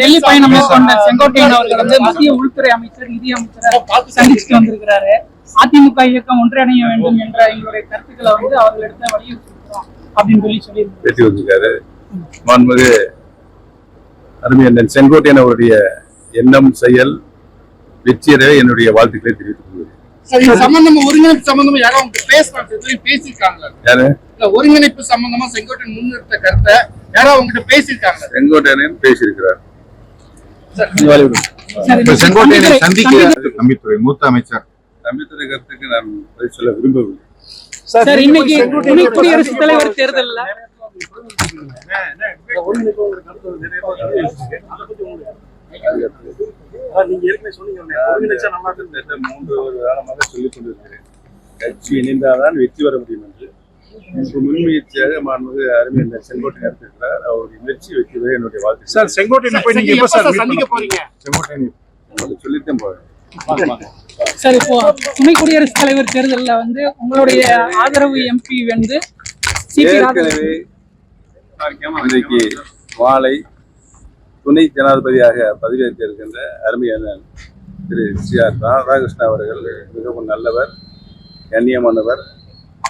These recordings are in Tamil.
டெல்லி பயணம் மேற்கொண்ட செங்கோட்டையன் அவர்கள் வந்து மத்திய உள்துறை அமைச்சர் நிதி அமைச்சரை சந்திச்சுட்டு வந்திருக்கிறாரு. அதிமுக இயக்கம் ஒன்றிணைய வேண்டும் என்ற எங்களுடைய கருத்துக்களை வந்து அவர்களிடத்த வலியுறுத்திருக்கிறோம் அப்படின்னு சொல்லி சொல்லியிருக்காங்க பேட்டி வந்திருக்காரு மாண்புமிகு அருமை அண்ணன் செங்கோட்டையன் அவருடைய எண்ணம் செயல் வெற்றியரவே என்னுடைய வாழ்த்துக்களை தெரிவித்துக் கொள்கிறேன். சம்பந்தமா ஒருங்கிணைப்பு சம்பந்தமா யாரோ அவங்க பேசுறாங்க பேசியிருக்காங்களா யாரு? இல்ல ஒருங்கிணைப்பு சம்பந்தமா செங்கோட்டையன் முன்னிறுத்த கருத்தை யாரோ அவங்ககிட்ட பேசியிருக்காங்க. செங்கோட்டையன் பேசியிருக்கிறார். செங்கோட்டையனை தம்பித்துறை மூத்த அமைச்சர். தம்பித்துறை கருத்துக்கு நான் பதில் சொல்ல விரும்பவில்லை. சார் இன்னைக்கு துணை குடியரசுத் தலைவர் தேர்தல்ல. மூன்று ஒரு காலமாக சொல்லிக் கொண்டிருக்கிறேன். கட்சி இணைந்தால்தான் வெற்றி பெற முடியும் என்று. முன்முயற்சியாக மாண்புமிகு அருமை செங்கோட்டையன் இருக்கிறார். அவருடைய முயற்சி வெற்றி பெற என்னுடைய வாழ்த்து சார் செங்கோட்டையன் போய் நீங்க எப்ப சார் சந்திக்க போறீங்க. செங்கோட்டையன் உங்களுக்கு சொல்லித்தான் போவேன் சார் இப்போ துணை குடியரசுத் தலைவர் தேர்தல்ல வந்து உங்களுடைய ஆதரவு எம்பி வந்து ஏற்கனவே இன்றைக்கு மாலை துணை ஜனாதிபதியாக பதவியேற்க இருக்கின்ற அருமையான திரு சி ஆர் ராதாகிருஷ்ணன் அவர்கள் மிகவும் நல்லவர் கண்ணியமானவர்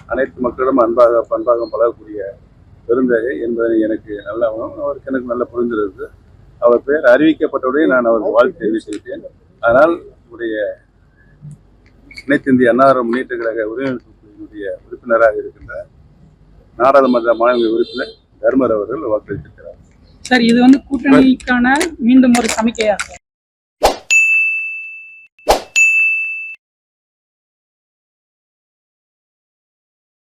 அனைத்து மக்களிடம் அன்பாக பண்பாக பழகக்கூடிய பெருந்தகை என்பதை எனக்கு நல்ல அவருக்கு எனக்கு நல்ல புரிந்திருக்கு அவர் பெயர் அறிவிக்கப்பட்டவுடனே நான் அவருக்கு வாழ்த்து தெரிவித்திருக்கேன் ஆனால் உடைய அனைத்து இந்திய அன்னார முன்னேற்ற கழக உரிமையுடைய உறுப்பினராக இருக்கின்ற நாடாளுமன்ற மாநில உறுப்பினர் தர்மர் அவர்கள் வாக்களித்திருக்கிறார். சார் இது வந்து கூட்டணிக்கான மீண்டும் ஒரு சமிக்கையா? சார்